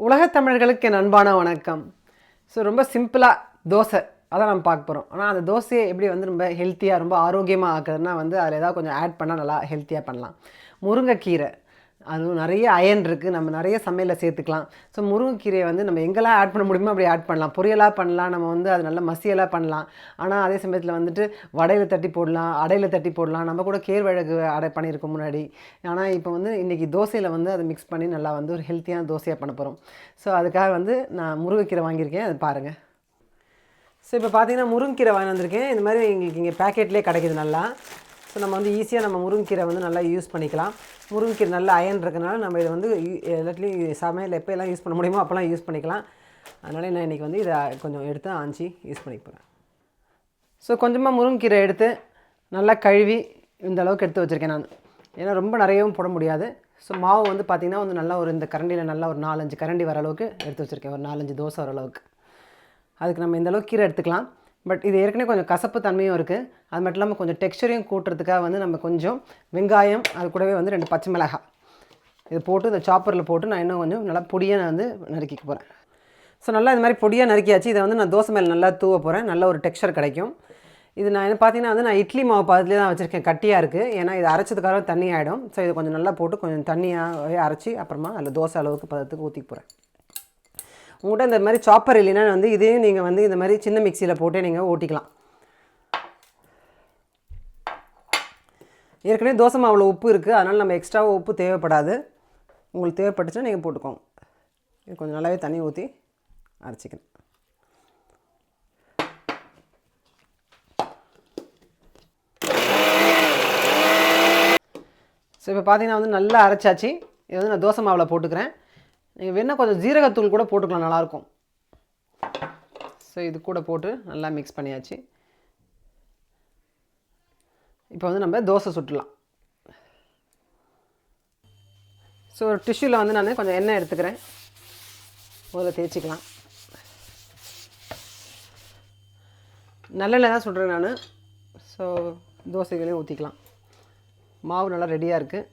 உலகத் தமிழர்களுக்கு என் அன்பான வணக்கம். ஸோ ரொம்ப சிம்பிளாக தோசை. அதான் நம்ம பார்க்க போகிறோம் ஆனால் அந்த தோசையை எப்படி வந்து ரொம்ப ஹெல்த்தியாக ரொம்ப ஆரோக்கியமாக ஆக்குறதுனா வந்து அதில் ஏதாவது கொஞ்சம் ஆட் பண்ணால் நல்லா ஹெல்த்தியாக பண்ணலாம். முருங்கைக்கீரை. அதுவும் நிறைய அயன் இருக்குது நம்ம நிறைய சமையலில் சேர்த்துக்கலாம். ஸோ முருங்கைக்கீரையை வந்து நம்ம எங்கெல்லாம் ஆட் பண்ண முடியுமோ அப்படி ஆட் பண்ணலாம். பொரியலாக பண்ணலாம். நம்ம வந்து அது நல்ல மசியலாக பண்ணலாம். ஆனால் அதே சமயத்தில் வந்துட்டு வடையில் தட்டி போடலாம் அடையில் தட்டி போடலாம். நம்ம கூட கேழ்வழகு அடை பண்ணியிருக்கோம் முன்னாடி. ஆனால் இப்போ வந்து இன்றைக்கி தோசையில் வந்து அதை மிக்ஸ் பண்ணி நல்லா வந்து ஒரு ஹெல்த்தியான தோசையாக பண்ண போகிறோம் ஸோ அதுக்காக வந்து நான் முருங்கைக்கீரை வாங்கியிருக்கேன். அது பாருங்கள் ஸோ இப்போ பார்த்தீங்கன்னா முருங்கீரை வாங்கி வந்திருக்கேன். இந்த மாதிரி எங்களுக்கு இங்கே பேக்கெட்லேயே கிடைக்கிது நல்லா. ஸோ நம்ம வந்து ஈஸியாக நம்ம முருங்கீரை வந்து நல்லா யூஸ் பண்ணிக்கலாம். முருங்கீரை நல்லா அயன் இருக்கிறனால நம்ம இதை வந்து எல்லாத்துலேயும் சமையல் எப்போ எல்லாம் யூஸ் பண்ண முடியுமோ அப்போல்லாம் யூஸ் பண்ணிக்கலாம். அதனால் நான் இன்றைக்கி வந்து இதை கொஞ்சம் எடுத்து ஆஞ்சி யூஸ் பண்ணிக்க போகிறேன் ஸோ கொஞ்சமாக முருங்கீரை எடுத்து நல்லா கழுவி இந்த அளவுக்கு எடுத்து வச்சுருக்கேன் நான். ஏன்னா ரொம்ப நிறையவும் போட முடியாது. ஸோ மாவு வந்து பார்த்திங்கன்னா வந்து நல்லா ஒரு இந்த கரண்டியில் நல்லா ஒரு நாலஞ்சு கரண்டி வர அளவுக்கு எடுத்து வச்சுருக்கேன். ஒரு நாலஞ்சு தோசை வர அளவுக்கு. அதுக்கு நம்ம இந்த அளவுக்கு கீரை எடுத்துக்கலாம். பட் இது ஏற்கனவே கொஞ்சம் கசப்பு தன்மையும் இருக்குது அது மட்டும் இல்லாமல் கொஞ்சம் டெக்ஸ்சரையும் கூட்டுறதுக்காக வந்து நம்ம கொஞ்சம் வெங்காயம் அது கூடவே வந்து ரெண்டு பச்சை மிளகாய் இது போட்டு இந்த சாப்பரில் போட்டு நான் இன்னும் கொஞ்சம் நல்லா பொடியாக நான் வந்து நறுக்கிக்க போகிறேன் ஸோ நல்லா இது மாதிரி பொடியாக நறுக்கியாச்சு. இதை வந்து நான் தோசை மேலே நல்லா தூவ போகிறேன் நல்ல ஒரு டெக்ஸ்சர் கிடைக்கும். இது நான் என்ன பார்த்தீங்கன்னா வந்து நான் இட்லி மாவு பதத்துலேயே தான் வச்சுருக்கேன். கட்டியாக இருக்குது ஏன்னா இது அரைச்சதுக்காக தண்ணி ஆகிடும் ஸோ இது கொஞ்சம் நல்லா போட்டு கொஞ்சம் தண்ணியாகவே அரைச்சி அப்புறமா அதில் தோசை அளவுக்கு பதத்துக்கு ஊற்றி போகிறேன் உங்கள்கிட்ட இந்த மாதிரி சாப்பர் இல்லைன்னா வந்து இதையும் நீங்கள் வந்து இந்த மாதிரி சின்ன மிக்சியில் போட்டு நீங்கள் ஓட்டிக்கலாம். ஏற்கனவே தோசை மாவில் உப்பு இருக்குது அதனால் நம்ம எக்ஸ்ட்ராவாக உப்பு தேவைப்படாது. உங்களுக்கு தேவைப்பட்டுச்சுன்னா நீங்கள் போட்டுக்கோங்க. இது கொஞ்சம் நல்லாவே தண்ணி ஊற்றி அரைச்சிக்கணும். ஸோ இப்போ பார்த்தீங்கன்னா வந்து நல்லா அரைச்சாச்சு. இது வந்து நான் தோசை மாவில் போட்டுக்கிறேன். நீங்கள் வேணால் கொஞ்சம் ஜீரகத்தூள் கூட போட்டுக்கலாம் நல்லாயிருக்கும். ஸோ இது கூட போட்டு நல்லா மிக்ஸ் பண்ணியாச்சு. இப்போ வந்து நம்ம தோசை சுட்டுலாம். ஸோ ஒரு டிஷ்யூவில் வந்து நான் கொஞ்சம் எண்ணெய் எடுத்துக்கிறேன். முதல்ல தேய்ச்சிக்கலாம். நல்லெண்ணெய் தான் சுடுறேன் நான். ஸோ தோசைகளையும் ஊற்றிக்கலாம் மாவு நல்லா ரெடியாக இருக்குது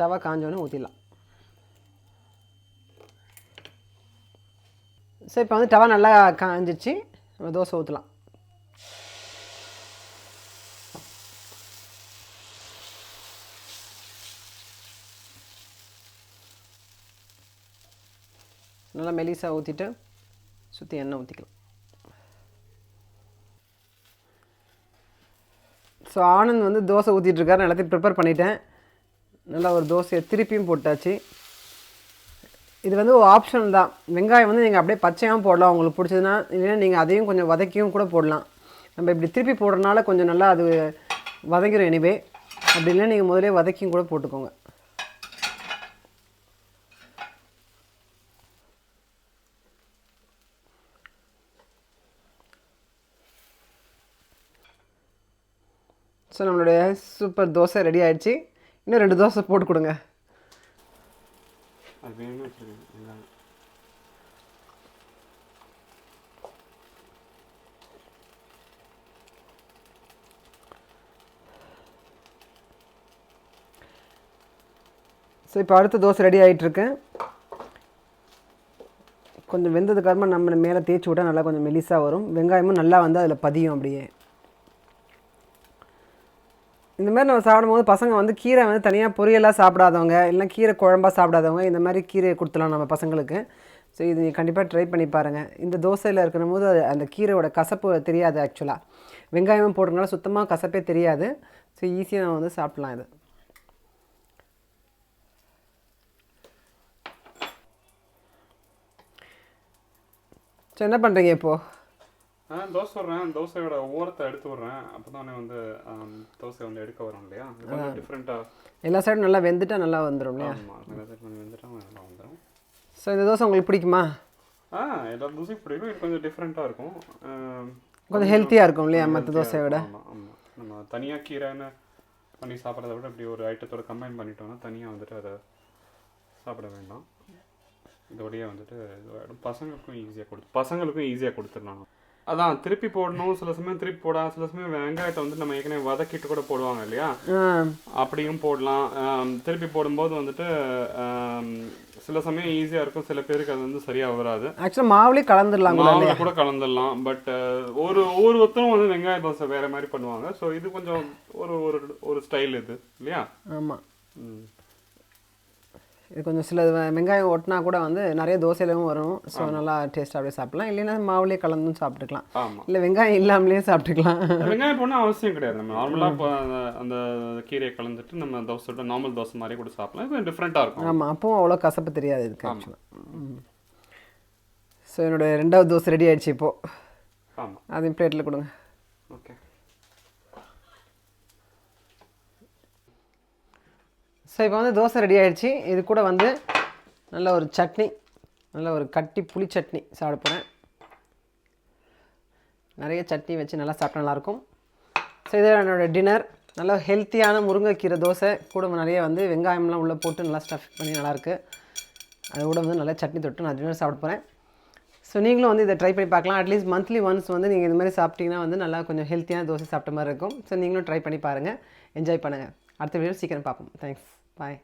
தவா காஞ்சோன்னு ஊற்றிடலாம் ஸோ இப்போ வந்து டவா நல்லா காஞ்சிச்சு. நம்ம தோசை ஊற்றலாம் நல்லா மெலிசா ஊற்றிட்டு சுற்றி எண்ணெய் ஊற்றிக்கலாம் ஸோ ஆனந்த் வந்து தோசை ஊற்றிட்டுருக்காரு எல்லாத்தையும் ப்ரிப்பேர் பண்ணிட்டேன். நல்லா ஒரு தோசையை திருப்பியும் போட்டாச்சு. இது வந்து ஒரு ஆப்ஷன் தான். வெங்காயம் வந்து நீங்கள் அப்படியே பச்சையாகவும் போடலாம். உங்களுக்கு பிடிச்சதுன்னா இல்லைன்னா நீங்கள் அதையும் கொஞ்சம் வதக்கியும் கூட போடலாம். நம்ம இப்படி திருப்பி போடுறதுனால கொஞ்சம் நல்லா அது வதங்கிடும் எனிவே அப்படி இல்லைன்னா நீங்கள் முதலே வதக்கியும் கூட போட்டுக்கோங்க. ஸோ நம்மளுடைய சூப்பர் தோசை ரெடி ஆகிடுச்சு இன்னும் ரெண்டு தோசை போட்டு கொடுங்க. அது வேணும்னு வச்சுருக்கேன் வெங்காயம் ஸோ இப்போ அடுத்த தோசை ரெடி ஆகிட்டுருக்கு கொஞ்சம் வெந்ததுக்கப்புறமா நம்ம மேலே தேய்ச்சி விட்டா நல்லா கொஞ்சம் மெலிசாக வரும். வெங்காயமும் நல்லா வந்து அதில் பதியும் அப்படியே. இந்த மாதிரி நம்ம சாப்பிடும்போது பசங்க வந்து கீரை வந்து தனியாக பொரியலாக சாப்பிடாதவங்க இல்லைன்னா கீரை குழம்பாக சாப்பிடாதவங்க இந்த மாதிரி கீரையை கொடுத்துலாம் நம்ம பசங்களுக்கு. ஸோ இது கண்டிப்பாக ட்ரை பண்ணி பாருங்கள் இந்த தோசையில் இருக்கிற போது அது அந்த கீரையோட கசப்பு தெரியாது ஆக்சுவலாக வெங்காயமும் போடுறதுனால சுத்தமாக கசப்பே தெரியாது. ஸோ ஈஸியாக நம்ம வந்து சாப்பிட்லாம் இது. ஸோ என்ன பண்ணுறீங்க இப்போது ஆ தோசை விட்றேன். தோசையோட ஓரத்தை எடுத்து விட்றேன். அப்போ தானே வந்து தோசை வந்து எடுக்க வரும் இல்லையா? கொஞ்சம் டிஃப்ரெண்ட்டாக எல்லா சைடும் நல்லா வெந்துட்டா நல்லா வந்துடும் இல்லையா? ஆமாம் கொஞ்சம் செட் பண்ணி வந்துட்டா நல்லா வந்துடும் ஸோ இந்த தோசை உங்களுக்கு பிடிக்குமா? ஆ எல்லா தோசையும் பிடிக்கும். இது கொஞ்சம் டிஃப்ரெண்ட்டாக இருக்கும். கொஞ்சம் ஹெல்த்தியாக இருக்கும் இல்லையா மற்ற தோசையை விட? ஆமாம் நம்ம தனியாக கீரைன்னு பண்ணி சாப்பிட்றத விட இப்படி ஒரு ஐட்டத்தோட கம்பைன் பண்ணிட்டோம்னா தனியாக வந்துட்டு அதை சாப்பிட வேண்டாம். இதோடய வந்துட்டு பசங்களுக்கும் ஈஸியாக கொடுத்து பசங்களுக்கும் ஈஸியாக கொடுத்துடலாம். அதான் திருப்பி போடணும் சில சமயம் திருப்பி போடலாம் சில சமயம் வெங்காயத்தை வந்து நம்ம ஏற்கனவே வதக்கிட்டு கூட போடுவாங்க இல்லையா? அப்படியும் போடலாம். திருப்பி போடும்போது வந்துட்டு சில சமயம் ஈஸியா இருக்கும். சில பேருக்கு அது வந்து சரியா வராது. ஆக்சுவலாக மாவுலேயே கலந்துடலாம் கூட மாவுல கூட கலந்துடலாம். பட் ஒரு ஒவ்வொருத்தரும் வந்து வெங்காய தோசை வேற மாதிரி பண்ணுவாங்க. ஸோ இது கொஞ்சம் ஒரு ஒரு ஒரு ஸ்டைல் இது இல்லையா? ஆமாம் ம். இது கொஞ்சம் சில வெங்காயம் ஒட்டினா கூட வந்து நிறைய தோசையிலும் வரும். ஸோ நல்லா டேஸ்ட்டாக அப்படியே சாப்பிடலாம். இல்லைன்னா மாவுலேயே கலந்தும் சாப்பிட்டுக்கலாம். இல்லை வெங்காயம் இல்லாமலே சாப்பிட்டுக்கலாம். வெங்காயம் போனால் அவசியம் கிடையாது. நம்ம நார்மலா இப்போ அந்த கீரையை கலந்துட்டு நம்ம தோசை நார்மல் தோசை மாதிரி கூட சாப்பிடலாம். இது டிஃப்ரெண்ட்டாக இருக்கும். ஆமாம் அப்பவும் அவ்வளோ கசப்பு தெரியாது இதுக்கு ஆக்சுவலாக ஸோ என்னோட ரெண்டாவது தோசை ரெடி ஆயிடுச்சு இப்போது ஆமா. அதையும் பிளேட்டில் கொடுங்க. ஓகே ஸோ இப்போ வந்து தோசை ரெடி ஆகிடுச்சு இது கூட வந்து நல்ல ஒரு சட்னி நல்ல ஒரு கட்டி புளி சட்னி சாப்பிட போகிறேன் நிறைய சட்னி வச்சு நல்லா சாப்பிட்டா நல்லாயிருக்கும் ஸோ இது என்னோடய டின்னர் நல்ல ஹெல்த்தியான முருங்கைக்கீரை தோசை. கூட நிறைய வந்து வெங்காயம்லாம் உள்ளே போட்டு நல்லா ஸ்டஃப் பண்ணி நல்லாயிருக்கு அது கூட வந்து நல்லா சட்னி தொட்டு நான் டின்னர் சாப்பிட போகிறேன் ஸோ நீங்களும் வந்து இதை ட்ரை பண்ணி பார்க்கலாம். அட்லீஸ்ட் மந்த்லி ஒன்ஸ் வந்து நீங்கள் இது மாதிரி சாப்பிட்டீங்கன்னா வந்து நல்லா கொஞ்சம் ஹெல்த்தியான தோசை சாப்பிட்ட மாதிரி இருக்கும். ஸோ நீங்களும் ட்ரை பண்ணி பாருங்கள் என்ஜாய் பண்ணுங்கள் அடுத்த வீடியோ சீக்கிரம் பார்ப்போம். Thanks Bye.